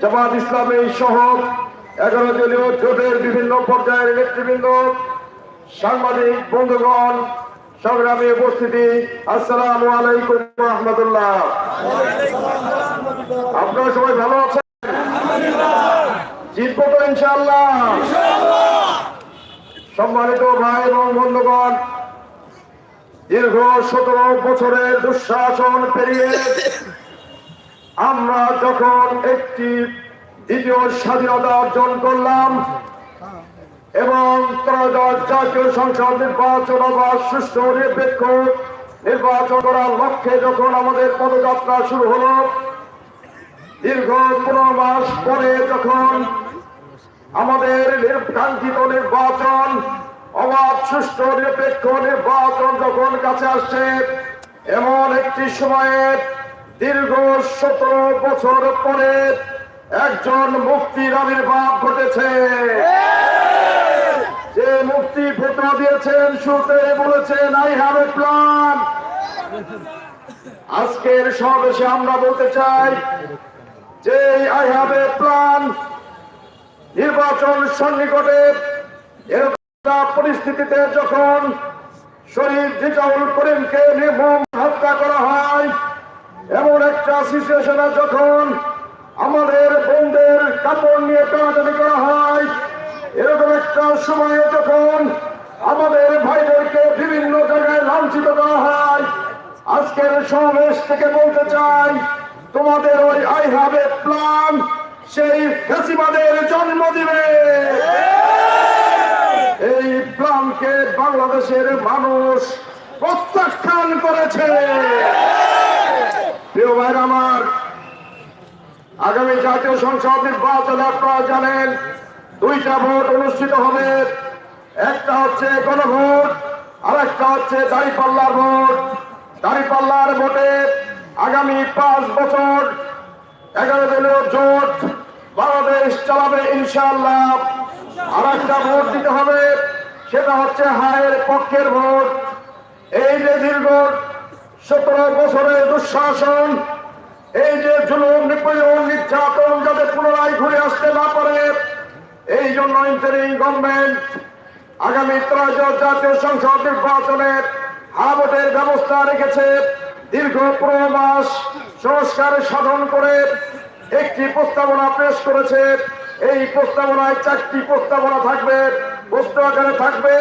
জামাত ইসলামী সহ এগারো দলীয় জোটের বিভিন্ন পর্যায়ের নেতৃবৃন্দ, সাংবাদিক, বন্ধুগণ, সংগ্রামী উপস্থিতি, আসসালামু আলাইকুম রহমতুল্লাহ। আপনারা সবাই ভালো আছেন? জিতবো তো ইনশাল্লাহ সম্মানিত ভাই এবং বন্ধুগণ, দীর্ঘ সতেরো বছরের দুঃশাসন পেরিয়ে আমরা যখন একটি দ্বিতীয় স্বাধীনতা অর্জন করলাম এবং ত্রয়োদশ জাতীয় সংসদ নির্বাচন বা সুষ্ঠু নিরপেক্ষ নির্বাচন করার লক্ষ্যে যখন আমাদের পদযাত্রা শুরু হলো, দীর্ঘ পনেরো মাস পরে যখন আমাদের কাঙ্ক্ষিত নির্বাচন, অবাধ, সুষ্ঠু, নিরপেক্ষ নির্বাচন যখন কাছে আসছে, এমন একটি সময়ে দীর্ঘ সতেরো বছর পরে একজন মুক্তির আবির্ভাব ঘটেছে। যে মুক্তি ফেতনা দিয়েছেন, শুরুতে বলেছেন আই হ্যাভ এ প্ল্যান আজকের সমাবেশে আমরা বলতে চাই যে আই হ্যাভ এ প্ল্যান নির্বাচন সন্নিকটে পরিস্থিতিতে যখন শহীদ জিজাউল করিমকে নির্মম হত্যা করা হয় এমন একটা সিচুয়েশনে যখন আমাদের বোনদের কাপড় নিয়ে টানাটানি করা হয়, এরকম একটা সময়ে যখন আমাদের ভাইদেরকে বিভিন্ন জায়গায় লাঞ্ছিত করা হয়, আজকের সমাবেশ থেকে বলতে চাই, তোমাদের ওই আই হ্যাভ এ প্ল্যান সেই ফেসিবাদের জন্ম দিবে এই প্ল্যানকে বাংলাদেশের মানুষ প্রত্যাখ্যান করেছে। প্রিয় ভাইর আমার, আগামী জাতীয় সংসদ নির্বাচনে আপনারা জানেন, দুইটা ভোট অনুষ্ঠিত হবে। একটা হচ্ছে গণভোট আর একটা হচ্ছে দাঁড়িপাল্লার ভোট। দাঁড়িপাল্লার ভোটে আগামী পাঁচ বছর, এগারো দলীয় জোট বাংলাদেশ চালাবে ইনশাল্লাহ আর একটা ভোট দিতে হবে, সেটা হচ্ছে হায়ের পক্ষের ভোট। এই যে দীর্ঘ সতেরো বছরের দুঃশাসন, এই যে জুলুম, নিপীড়ন, নির্যাতন যাতে পুনরায় ঘুরে আসতে না পারে, এই জন্য ইন্টারিং গভর্নমেন্ট আগামী ত্রয়োদশ জাতীয় সংসদ নির্বাচনে হাবটের ব্যবস্থা রেখেছে। দীর্ঘ পনেরো মাস সংস্কার সাধন করে একটি প্রস্তাবনা পেশ করেছে। এই প্রস্তাবনায় চারটি প্রস্তাবনা থাকবে, প্রশ্ন আকারে থাকবে,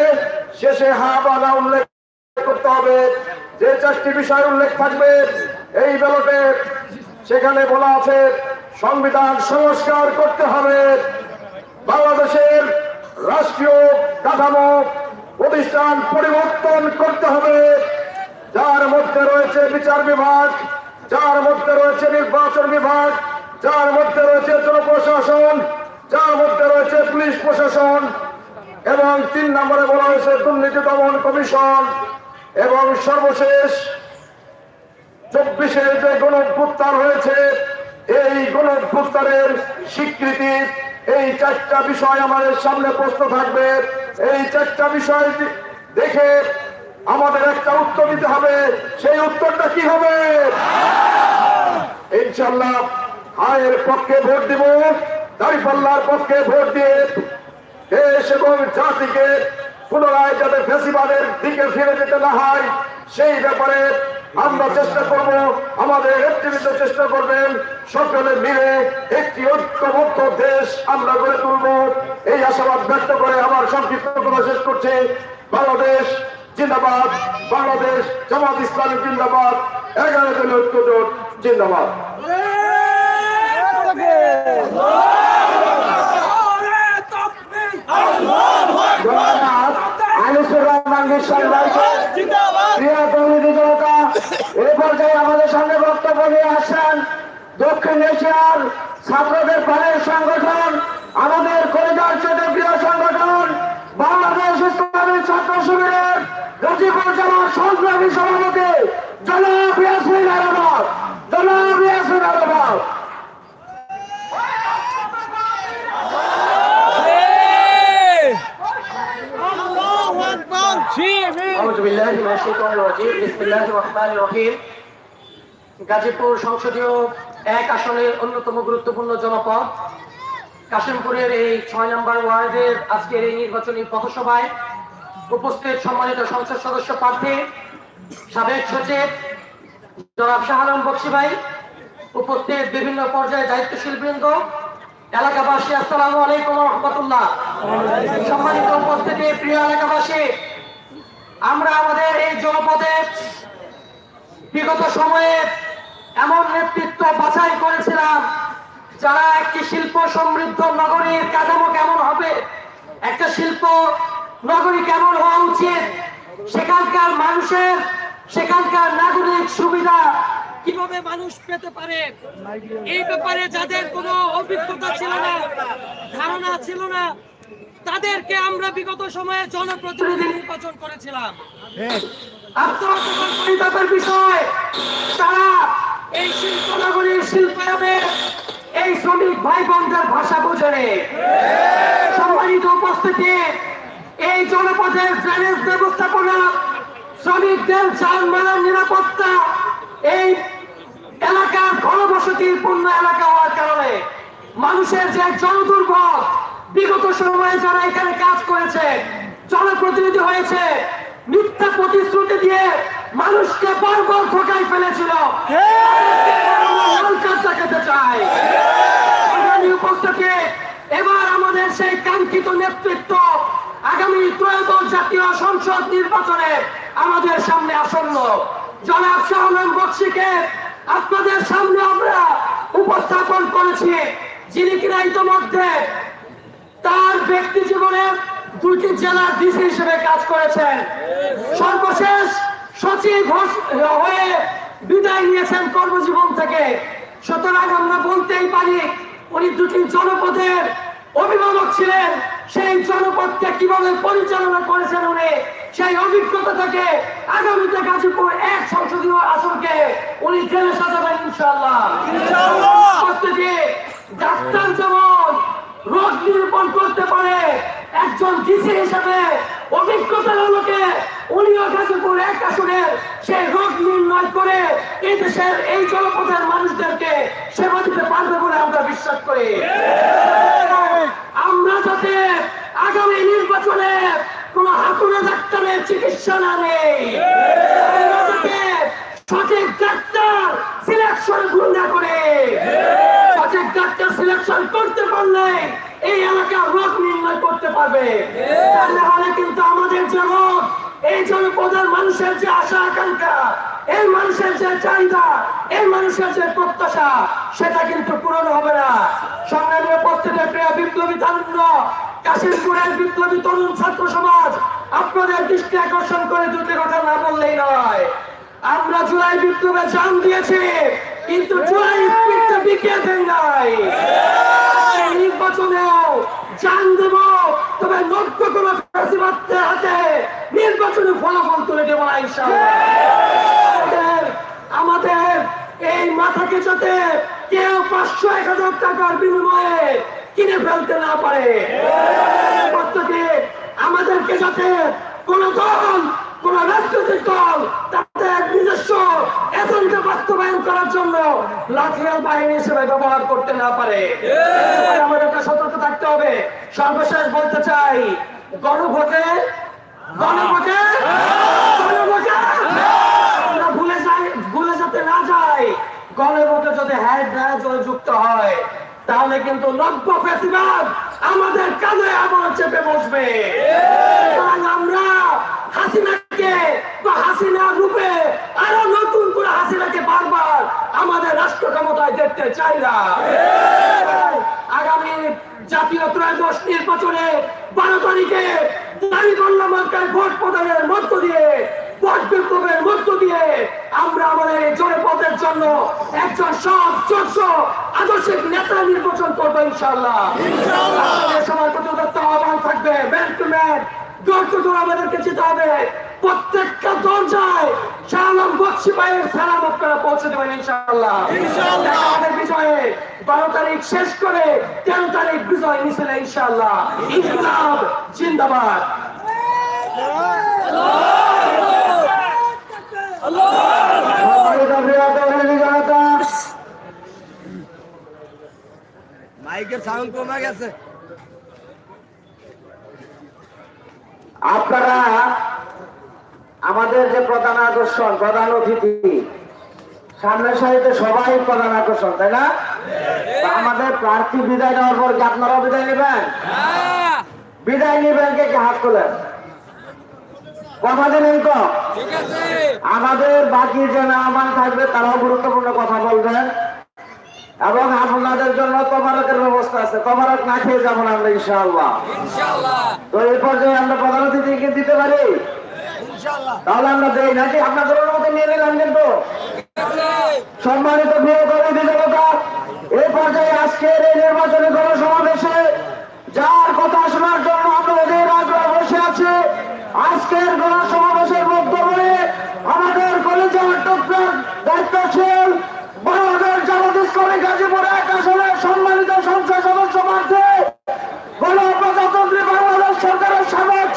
শেষে হা বাধা উল্লেখ করতে হবে। যে চারটি বিষয় উল্লেখ থাকবে, এই ব্যালটে সেখানে বলা আছে, সংবিধান সংস্কার করতে হবে। বাংলাদেশের রাষ্ট্রীয় কাঠামো প্রতিষ্ঠান পরিবর্তন করতে হবে। যার মধ্যে রয়েছে বিচার বিভাগ, যার মধ্যে রয়েছে নির্বাচন বিভাগ, যার মধ্যে রয়েছে জনপ্রশাসন, যার মধ্যে রয়েছে পুলিশ প্রশাসন এবং তিন নম্বরে বলা হয়েছে দুর্নীতি দমন কমিশন। এবং সর্বশেষ চব্বিশে যে গণভ্যুত্থান হয়েছে, এই গণভ্যুত্থানের স্বীকৃতি, এই চারটা বিষয় আমাদের সামনে প্রশ্ন থাকবে। এই চারটা বিষয় দেখে আমাদের একটা উত্তর দিতে হবে। সেই উত্তরটা কি হবে? ইনশাল্লাহ হায়ের পক্ষে ভোট দিব, দাঁড়িপাল্লার পক্ষে ভোট দিয়ে দেশ এবং জাতিকে পুনরায় যাতে ফেসিবাদের দিকে ফিরে যেতে না হয় সেই ব্যাপারে আমরা চেষ্টা করব আমাদের নেতৃবৃন্দ চেষ্টা করবেন সকলে মিলে একটি ঐক্যবদ্ধ দেশ আমরা গড়ে তুলব। এই আশাবাদ ব্যক্ত করে আমার সংক্ষিপ্ত কথা শেষ করছে। বাংলাদেশ জিন্দাবাদ বাংলাদেশ জামাত ইসলামী জিন্দাবাদ এগারো জন ঐক্য জোট জিন্দাবাদ। এই পর্যায়ে আমাদের সঙ্গে বক্তব্য নিয়ে আসছেন দক্ষিণ এশিয়ার ছাত্রদের প্রাণের সংগঠন, আমাদের চোটে প্রিয় সংগঠন, বাংলাদেশ ইসলামী ছাত্র শিবিরের গাজীপুর জেলার সংগ্রামী সভাপতি জনাব ইয়াসমিন আহমদ। জনাব ইয়াসমিন আহমদ গাজীপুর সংসদীয় এক আসনের অন্যতম গুরুত্বপূর্ণ জনপদ। কাশিমপুরের এই ছয় নম্বর ওয়ার্ডের আজকের এই নির্বাচনী পথসভায় উপস্থিত সম্মানিত সংসদ সদস্য প্রার্থী, সাবেক সচিব জনাব শাহ আলম বক্সি ভাই, উপস্থিত বিভিন্ন পর্যায়ে দায়িত্বশীল বৃন্দ, এলাকাবাসী, আসসালামু আলাইকুম রহমতুল্লাহ। সম্মানিত উপস্থিতি, প্রিয় এলাকাবাসী আমরা আমাদের এই জনপদে বিগত সময়ে এমন নেতৃত্ব বাছাই করেছিলাম, যারা একটি শিল্প সমৃদ্ধ নগরীর কাঠামো কেমন হবে, একটা শিল্প নগরী কেমন হওয়া উচিত, সেখানকার মানুষের, সেখানকার নাগরিক সুবিধা কীভাবে মানুষ পেতে পারে? এই ব্যাপারে যাদের কোনো অভিজ্ঞতা ছিল না, ধারণা ছিল না তাদেরকে আমরা বিগত সময়ে জনপ্রতিনিধি নির্বাচন করেছিলাম। আত্মহত্যার পরিতাপের বিষয় তারা এই শিল্প নগরীর শিল্পায়নের এই শ্রমিক ভাই বোনদের ভাষা বোঝে সম্মানিত উপস্থিতি এই জনপথের ড্রেনেজ ব্যবস্থাপনা শ্রমিকদের নিরাপত্তা এই এলাকার ঘনবসতির পূর্ণ এলাকা হওয়ার কারণে মানুষের যে জনদুর্ভোগ বিগত সময়ে যারা এখানে কাজ করেছে, জনপ্রতিনিধি হয়েছে, মিথ্যা প্রতিশ্রুতি দিয়ে মানুষকে বারবার ঠকাই ফেলেছিল। দেখাতে এবার আমাদের সেই কাঙ্ক্ষিত নেতৃত্ব আগামী ত্রয়োদশ জাতীয় সংসদ নির্বাচনে আমাদের সামনে আসন্ন। জনাব শাহনাম বক্সিকে আপনাদের সামনে আমরা উপস্থাপন করেছি, যিনি কিনা ইতিমধ্যে তার ব্যক্তি জীবনে দুটি জেলার ডিসি হিসেবে কাজ করেছেন। সর্বশেষ সচিব হয়ে বিদায় নিয়েছেন কর্মজীবন থেকে। সুতরাং আমরা বলতেই পারি উনি দুটি জনপদের অভিভাবক ছিলেন। সেই জনপদকে কীভাবে পরিচালনা করেছেন উনি সেই অভিজ্ঞতা থেকে আগামীতে গাজীপুর এক সংসদীয় আসনকে উনি জেলে সাজাবেন ইনশাল্লাহ ডাক্তার যেমন রোগ নিরূপণ করতে পারে। একজন ডিসি হিসাবে অভিজ্ঞতার আলোকে উনিও গাজীপুর এক আসনে সেই রোগ নির্ণয় করে এই দেশের এই জনপদের মানুষদেরকে সেবা দিতে পারবে বলে আমরা বিশ্বাস করি। আমরা যাতে আগামী নির্বাচনে কোন হাতুড়ে ডাক্তারের চিকিৎসা না নেই। সঠিক ডাক্তার সিলেকশন ভুল না করে। ডাক্তার সিলেকশন করতে পারলে এই এলাকার রোগ নির্ণয় করতে পারবে। তা না হলে কিন্তু আমাদের রোগ, এই জনপদের মানুষের যে আশা, আকাঙ্ক্ষা, এই মানুষের যে চাহিদা, এই মানুষের যে প্রত্যাশা, সেটা কিন্তু পূরণ হবে না। সংগ্রামী উপস্থিতি প্রিয় বিপ্লবী তারুণ্য কাশিমপুরের বিপ্লবী তরুণ ছাত্র সমাজ, আপনাদের দৃষ্টি আকর্ষণ করে দুটি কথা না বললেই নয়। আমরা জুলাই বিপ্লবে জান দিয়েছি কিন্তু জুলাই স্পিডটা বিকিয়ে দেয় নাই। নির্বাচনেও জান দেব তবে কোন ফাঁসিবাদদের হাতে নির্বাচনে ফলাফল তুলে দেব না আমাদের এই মাথাকে যাতে কেউ পাঁচশো এক হাজার টাকার বিনিময়ে কিনে ফেলতে না পারে। আমাদেরকে যাতে কোন দল কোন রাজনৈতিক দল তাদের নিজস্ব এজেন্ডা বাস্তবায়ন করার জন্য লাঠিয়াল বাহিনী হিসেবে ব্যবহার করতে না পারে। আমাদেরকে সতর্ক থাকতে হবে। সর্বশেষ বলতে চাই, গণভোটে গণভোটে গণভোটে! আমরা ভুলে যাই, ভুলে যেতে না যাই, গণভোটে যদি হ্যাড হ্যাঁ যুক্ত হয়, তাহলে কিন্তু নব্য ফেসিবাদ আমাদের কানে আবার চেপে বসবে। আমরা হাসিনাকে বা হাসিনা রূপে আরও নতুন করে হাসিনাকে বারবার আমাদের রাষ্ট্র ক্ষমতায় দেখতে চাই না। আগামী জাতীয় ত্রয়োদশ নির্বাচনে বারো তারিখে দাঁড়িপাল্লা মার্কায় ভোট প্রদানের মধ্য দিয়ে ভোট বিপ্লবের মধ্য দিয়ে আমরা আমাদের এই জনপদের জন্য একজন সৎ যোগ্য আদর্শিক নেতা নির্বাচন করব ইনশাল্লাহ সবার প্রতি আহ্বান থাকবে। ম্যান টু ম্যান ডোর আমাদেরকে যেতে হবে। প্রত্যেকটা দরজায় শালম বক্সি ভাইয়ের সালাম আপনারা পৌঁছে দেবেন ইনশাআল্লাহ। আমাদের বিজয়ে। বারো তারিখ শেষ করে তেরো তারিখ বিজয় মিছিলে ইনশাআল্লাহ। ইনকলাব জিন্দাবাদ। মাইকের সাউন্ড কমে গেছে। আপনারা আমাদের যে প্রধান আকর্ষণ প্রধান অতিথি সামনের সারিতে সবাই প্রধান আকর্ষণ তাই না? আমাদের প্রার্থী বিদায় নেওয়ার পর কি আপনারা বিদায় নেবেন? বিদায় নেবেন কে হাত তোলেন। কথা দিলেন তো? আমাদের বাকি যে নামান থাকবে তারাও গুরুত্বপূর্ণ কথা বলবেন। এবং আপনাদের জন্য তবারকের ব্যবস্থা আছে। তবারক না খেয়ে যাব না আমরা ইনশাআল্লাহ। তো এই পর্যায়ে আমরা প্রধান অতিথিকে দিতে পারি। তাহলে আমরা দেই নাকি? আপনাদের অনুমতি নিয়ে নিলাম কিন্তু। সম্মানিত প্রিয় কর্মী জনতা, এই পর্যায়ে আজকের এই নির্বাচনী গণসমাবেশে যার কথা শোনার জন্য আমরা ওদের আগ্রহ বসে আছি, আজকের গণসমাবেশের বক্তব্যে আমাদের কলেজের টুকরার দায়িত্বশীল বাংলাদেশ জামাত ইসলামী গাজীপুর এক আসনের সম্মানিত সংসদ সদস্য প্রার্থী, গণপ্রজাতন্ত্রী বাংলাদেশ সরকারের সাবেক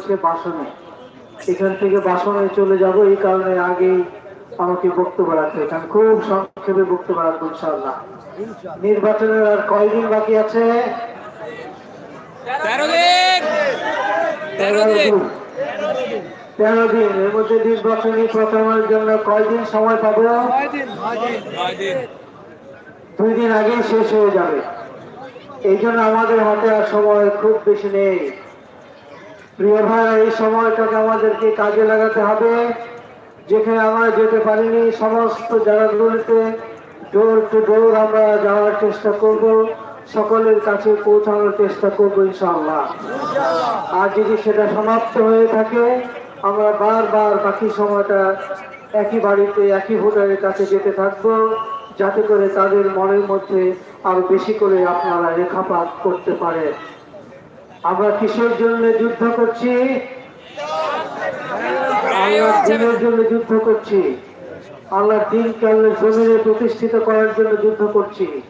রয়েছে বাসনে। এখান থেকে বাসনে চলে যাব এই কারণে আগেই আমাকে বক্তব্য রাখতে হয়েছে আমি খুব সংক্ষেপে বক্তব্য রাখব ইনশাআল্লাহ। নির্বাচনের আর কয়দিন বাকি আছে? তেরো দিন। তেরো দিন। এর মধ্যে নির্বাচনী প্রচারণার জন্য কয়দিন সময় পাবো? দুই দিন আগে শেষ হয়ে যাবে। এই জন্য আমাদের হাতে আর সময় খুব বেশি নেই। প্রিয় ভাইরা এই সময়টাকে আমাদেরকে কাজে লাগাতে হবে। যেখানে আমরা যেতে পারিনি, সমস্ত জায়গাগুলিতে ডোর টু ডোর আমরা যাওয়ার চেষ্টা করব, সকলের কাছে পৌঁছানোর চেষ্টা করব ইনশাআল্লাহ। আর যদি সেটা সমাপ্ত হয়ে থাকে, আমরা বারবার বাকি সময়টা একই বাড়িতে, একই ভোটারের কাছে যেতে থাকব, যাতে করে তাদের মনের মধ্যে আরও বেশি করে আপনারা রেখাপাত করতে পারে আমরা কিসের জন্য যুদ্ধ করছি? আল্লাহর দিনের জন্য যুদ্ধ করছি। আল্লাহর দিন কালের জমিনে প্রতিষ্ঠিত করার জন্য যুদ্ধ করছি।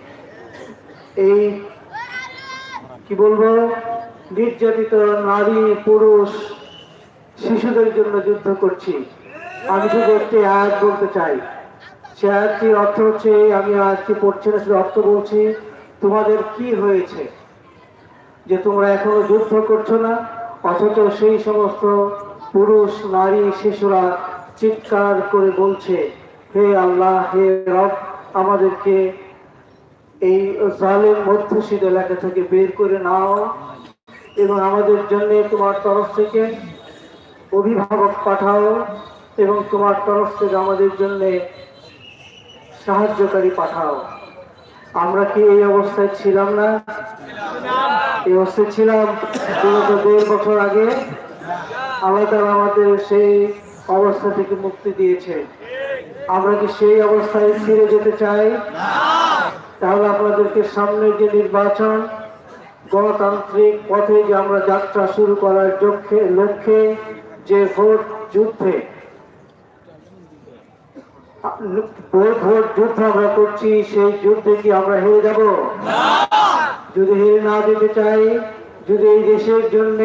এই, কি বলব? নির্যাতিত নারী, পুরুষ, শিশুদের জন্য যুদ্ধ করছি। আমি শুধু একটি আয়াত বলতে চাই। সে আয়াতটির অর্থ হচ্ছে, আমি আয়াতটি পড়ছি না, শুধু অর্থ বলছি, তোমাদের কি হয়েছে? যে তোমরা এখনও যুদ্ধ করছ না, অথচ সেই সমস্ত পুরুষ, নারী, শিশুরা চিৎকার করে বলছে, হে আল্লাহ, হে রব, আমাদেরকে এই জালের মধ্যশীল এলাকা থেকে বের করে নাও এবং আমাদের জন্য তোমার তরফ থেকে অভিভাবক পাঠাও এবং তোমার তরফ থেকে আমাদের জন্য সাহায্যকারী পাঠাও। আমরা কি এই অবস্থায় ছিলাম না? এই অবস্থায় ছিলাম বিগত দেড় বছর আগে। আল্লাহ আমাদের সেই অবস্থা থেকে মুক্তি দিয়েছে। আমরা কি সেই অবস্থায় ফিরে যেতে চাই? তাহলে আপনাদেরকে সামনে যে নির্বাচন, গণতান্ত্রিক পথে যে আমরা যাত্রা শুরু করার লক্ষ্যে লক্ষ্যে যে ভোট যুদ্ধে, ভোট ভোট যুদ্ধ আমরা করছি, সেই যুদ্ধে কি আমরা হেরে যাব? যদি হেরে না যেতে চাই যদি এই দেশের জন্য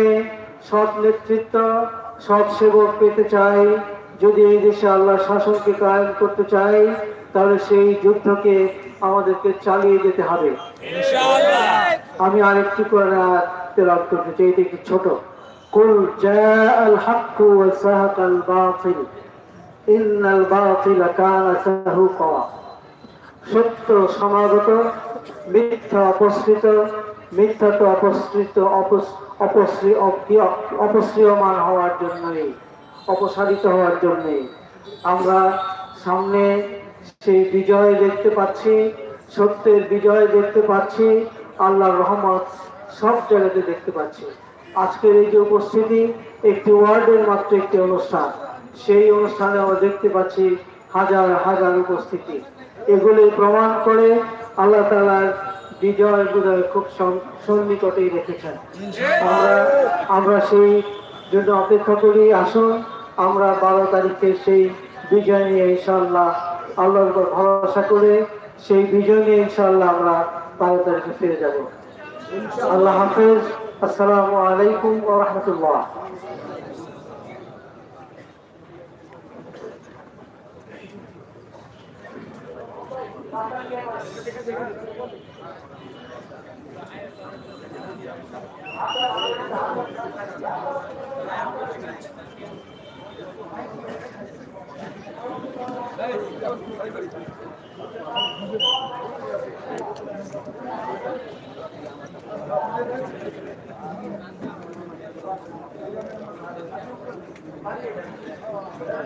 সৎ নেতৃত্ব সৎ সেবক পেতে চাই যদি এই দেশে আল্লাহ শাসনকে কায়েম করতে চাই তাহলে সেই যুদ্ধকে আমাদেরকে চালিয়ে যেতে হবে। আমি আরেকটি করে তেলাপ করতে চাই এটা একটু ছোট। কুল জাআল হাক্কু ওয়া সাহাকাল বাতিল। ইন্নাল বাতিল কানা সাহুকা। সত্য সমাগত মিথ্যা অপসৃত, মিথ্যা তো অপসৃত, অপস- অপশ্রী- অপ- অপশ্রিয়মান হওয়ার জন্যই, অপসারিত হওয়ার জন্যই। আমরা সামনে সেই বিজয় দেখতে পাচ্ছি, সত্যের বিজয় দেখতে পাচ্ছি, আল্লাহর রহমত সব জায়গাতে দেখতে পাচ্ছি। আজকের এই যে উপস্থিতি, একটি ওয়ার্ডের মাত্র একটি অনুষ্ঠান। সেই অনুষ্ঠানে আমরা দেখতে পাচ্ছি হাজার হাজার উপস্থিতি। এগুলি প্রমাণ করে আল্লাহ তালার বিজয় বিজয় খুব সন- সন্নিকটেই রেখেছেন। আমরা আমরা সেই জন্য অপেক্ষা করি, আসুন, আমরা বারো তারিখে সেই বিজয় নিয়ে ইনশাল্লাহ আল্লাহর উপর ভরসা করে সেই বিজয় নিয়ে ইনশাল্লাহ আমরা বারো তারিখে ফিরে যাব। আল্লাহ হাফেজ, আসসালামু আলাইকুম ওয়া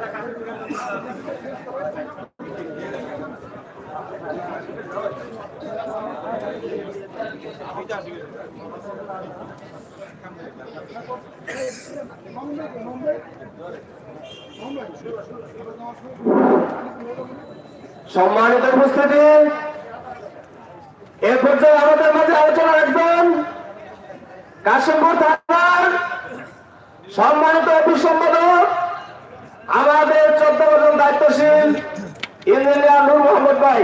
রাহমাতুল্লাহ সম্মানিত উপস্থিতি, এ পর্যায়ে আমাদের মাঝে আলোচনা রাখবেন কাশিমপুর থানার সম্মানিত অফিস সম্পাদক, আমাদের চোদ্দ বছর দায়িত্বশীল ইঞ্জিনিয়ার নূর মোহাম্মদ ভাই।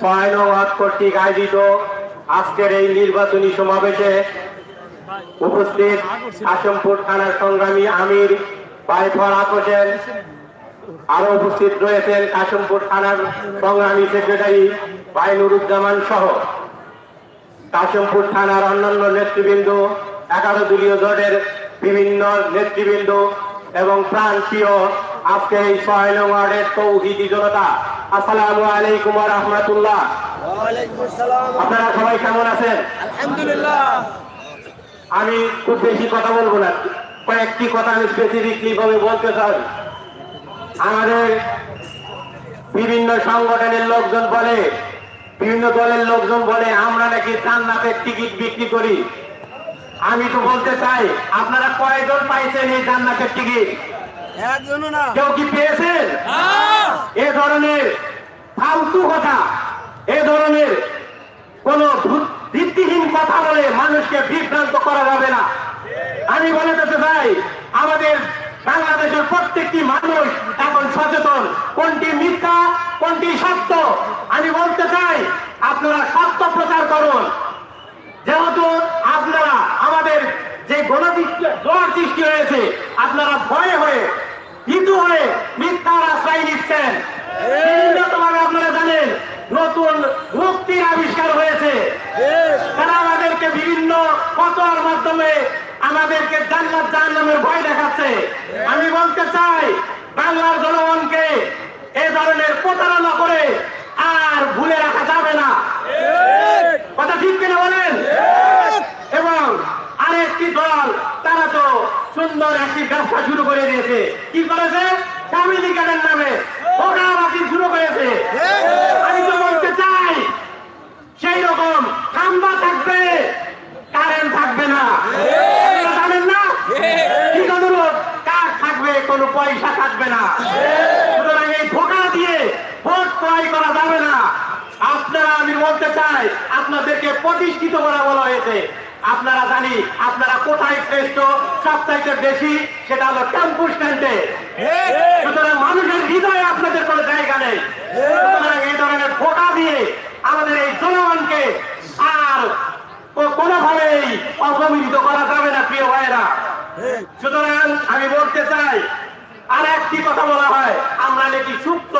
ছয় নং কর্তৃক আয়োজিত আজকের এই নির্বাচনী সমাবেশে উপস্থিত কাশিমপুর থানার সংগ্রামী আমির ভাই ফরাক হোসেন, আরও উপস্থিত রয়েছেন কাশিমপুর থানার সংগ্রামী সেক্রেটারি ভাই নুরুজ্জামান সহ। কাশিমপুর থানার অন্যান্য নেতৃবৃন্দ এগারো দলীয় জোটের বিভিন্ন নেতৃবৃন্দ এবং প্রান্তীয় আজকে এই ছয় নং ওয়ার্ডের তৌহিদি জনতা আসসালামু আলাইকুম ওয়া রাহমাতুল্লাহ। আপনারা সবাই কেমন আছেন? আলহামদুলিল্লাহ। আমি খুব বেশি কথা বলব না কয়েকটি কথা আমি স্পেসিফিকলি ভাবে বলতে চাই। আমাদের বিভিন্ন সংগঠনের লোকজন বলে বিভিন্ন দলের লোকজন বলে আমরা নাকি জান্নাতের টিকিট বিক্রি করি। আমি তো বলতে চাই আপনারা কয়জন পাইছেন এই জান্নাতের টিকিট? কেউ কি পেয়েছেন এ ধরনের ফালতু কথা এ ধরনের কোন ভিত্তিহীন কথা বলে মানুষকে বিভ্রান্ত করা যাবে না। আমি বলে যেতে চাই আমাদের বাংলাদেশের প্রত্যেকটি মানুষ এখন সচেতন কোনটি মিথ্যা কোনটি সত্য? আমি বলতে চাই আপনারা সত্য প্রচার করুন। যেহেতু আপনারা আমাদের যে জোয়ার সৃষ্টি হয়েছে আপনারা ভয়ে হয়ে ভীতু হয়ে মিথ্যার নিচ্ছেন আপনারা জানেন, নতুন মুক্তির আবিষ্কার হয়েছে। তারা আমাদেরকে বিভিন্ন ফতোয়ার মাধ্যমে আমাদেরকে জান্নাত জাহান্নামের ভয় দেখাচ্ছে। আমি বলতে চাই, বাংলার জনগণকে এ ধরনের প্রতারণা করে আর ভুলে রাখা যাবে না। কথা ঠিক কিনা বলেন? এবং আরেকটি দল, তারা তো সুন্দর একটি ব্যবসা শুরু করে দিয়েছে। কি করেছে? ফ্যামিলি কার্ডের নামে ওখানে শুরু করেছে। আমি তো বলতে চাই, সেই রকম খাম্বা থাকবে কারেন্ট থাকবে না। জানেন না? কি অনুরোধ, কার থাকবে, কোনো পয়সা থাকবে না। সুতরাং এই ধোকা দিয়ে ভোট ক্রয় করা যাবে না। আপনারা, আমি বলতে চাই, আপনাদেরকে প্রতিষ্ঠিত করা বলা হয়েছে। আপনারা জানি, আপনারা কোথায় শ্রেষ্ঠ, সবচাইতে বেশি, সেটা হলো টেম্পু স্ট্যান্ডে। সুতরাং মানুষের হৃদয়ে আপনাদের কোনো জায়গা নেই। এই ধরনের ধোকা দিয়ে আমাদের এই জনগণকে আর কোনোভাবেই অপমিলিত করা যাবে না, প্রিয় ভাইয়েরা। সুতরাং আমি বলতে চাই, আর একটি কথা বলা হয়, আমরা নাকি সুপ্ত,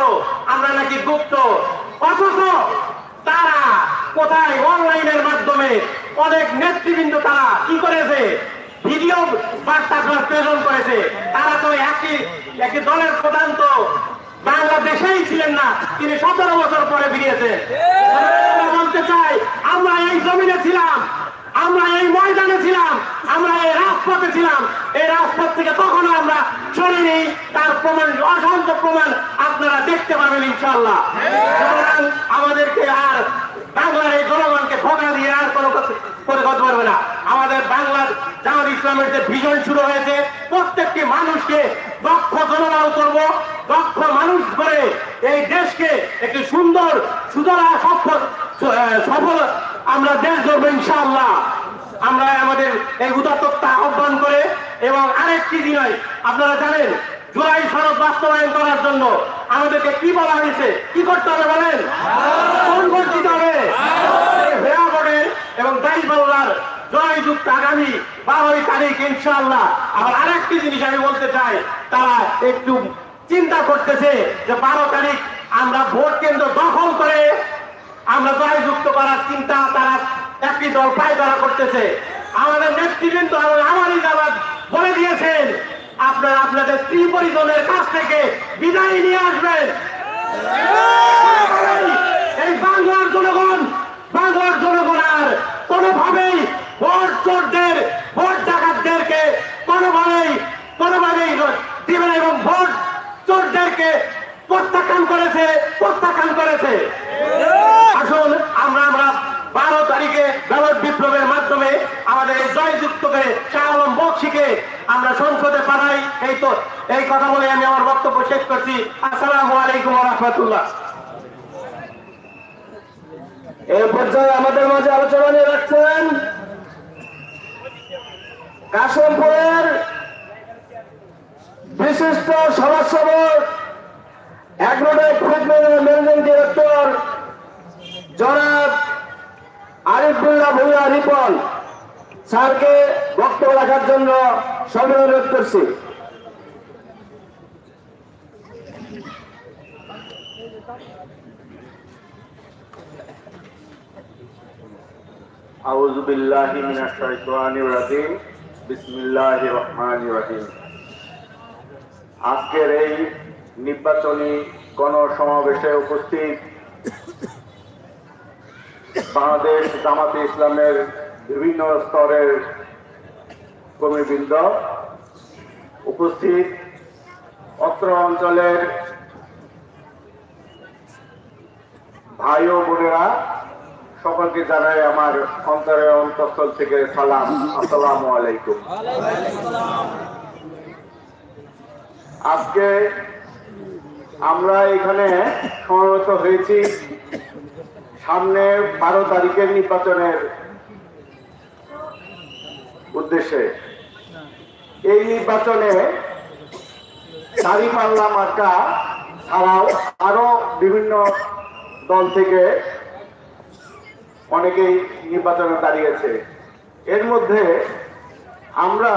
আমরা নাকি গুপ্ত, অথচ তারা কোথায় অনলাইনের মাধ্যমে অনেক নেতৃবৃন্দ তারা কি করেছে? ভিডিও বার্তা প্রেরণ করেছে। তারা তো একই একই দলের প্রধান তো। বাংলাদেশেই ছিলেন না, তিনি সতেরো বছর পরে ফিরিয়েছেন আমরা বলতে চাই, আমরা এই জমিনে ছিলাম, আমরা এই ময়দানে ছিলাম, আমরা এই রাজপথে ছিলাম। এই রাজপথ থেকে কখনো আমরা সরিনি, তার প্রমাণ, অসংখ্য প্রমাণ আপনারা দেখতে পাবেন ইনশাল্লাহ আমাদেরকে আর বাংলার এই জনগণকে ধোকা দিয়ে আর কোনো কথা করে করতে পারবে না। আমাদের বাংলার জামাত ইসলামের যে ভিজন শুরু হয়েছে প্রত্যেকটি মানুষকে দক্ষ জনবল করব দক্ষ মানুষ করে এই দেশকে একটি সুন্দর সুতরাং সফল সফল আমরা দেশ গড়বো ইনশাআল্লাহ। আমরা আমাদের এই উদাত্ততা আহ্বান করে এবং আরেকটি জিনিস আপনারা জানেন জুলাই সড়ক বাস্তবায়ন করার জন্য আমাদেরকে কি বলা হয়েছে? কি করতে হবে বলেন? কোন দিতে হবে? হেয়া এবং দাইবাল্লার জয়যুক্ত আগামী বারোই তারিখ ইনশাআল্লাহ। আবার আরেকটি জিনিস আমি বলতে চাই, তারা একটু চিন্তা করতেছে যে বারো তারিখ আমরা ভোট কেন্দ্র দখল করে আমরা জয়যুক্ত করার চিন্তা তারা একটি দল পায়তারা করতেছে। আমাদের নেতৃবৃন্দ আমারই জামাত বলে দিয়েছেন, আপনারা আপনাদের স্ত্রী পরিজনের কাছ থেকে বিদায় নিয়ে আসবেন। এই বাংলার জনগণ বাংলার জনগণ আর কোনোভাবেই ভোট চোরদের ভোট ডাকাতদেরকে কোনোভাবেই কোনোভাবেই দিবে না এবং ভোট চোরদেরকে প্রত্যাখ্যান করেছে প্রত্যাখ্যান করেছে। আসুন আমরা আমরা বারো তারিখে ব্যালট বিপ্লবের মাধ্যমে আমাদের জয়যুক্ত করে শাহ আলম বক্সিকে আমরা সংসদে পাঠাই। এই তো, এই কথা বলে আমি আমার বক্তব্য শেষ করছি। আসসালামু আলাইকুম রহমতুল্লাহ। এই পর্যায়ে আমাদের মাঝে আলোচনা নিয়ে রাখছেন কাশিমপুরের বিশিষ্ট সমাজসেবক অ্যাগ্রোটেক ফুডম্যানের ম্যানেজিং ডিরেক্টর জনাব আরিফুল্লাহ ভুইয়া রিপন স্যারকে বক্তব্য রাখার জন্য সবাই অনুরোধ করছি أعوذ بالله من الشيطان الرجيم বিসমিল্লাহ রহমান রহিম আজকের এই নির্বাচনী গণসমাবেশে উপস্থিত বাংলাদেশ জামাতে ইসলামের বিভিন্ন স্তরের কর্মীবৃন্দ উপস্থিত। অত্র অঞ্চলের ভাই ও বোনেরা সকলকে জানাই আমার অন্তরের অন্তঃস্থল থেকে সালাম। আসসালামু আলাইকুম। আজকে আমরা এখানে সমবেত হয়েছি। সামনে বারো তারিখের নির্বাচনের উদ্দেশ্যে। এই নির্বাচনে দাঁড়িপাল্লা মার্কা ছাড়াও আরও বিভিন্ন দল থেকে অনেকেই নির্বাচনে দাঁড়িয়েছে। এর মধ্যে আমরা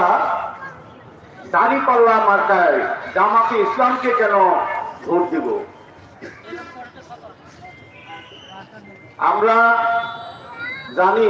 দাঁড়ি দাঁড়িপাল্লা মার্কায় জামাতে ইসলামকে কেন ভোট দিব? আমরা জানি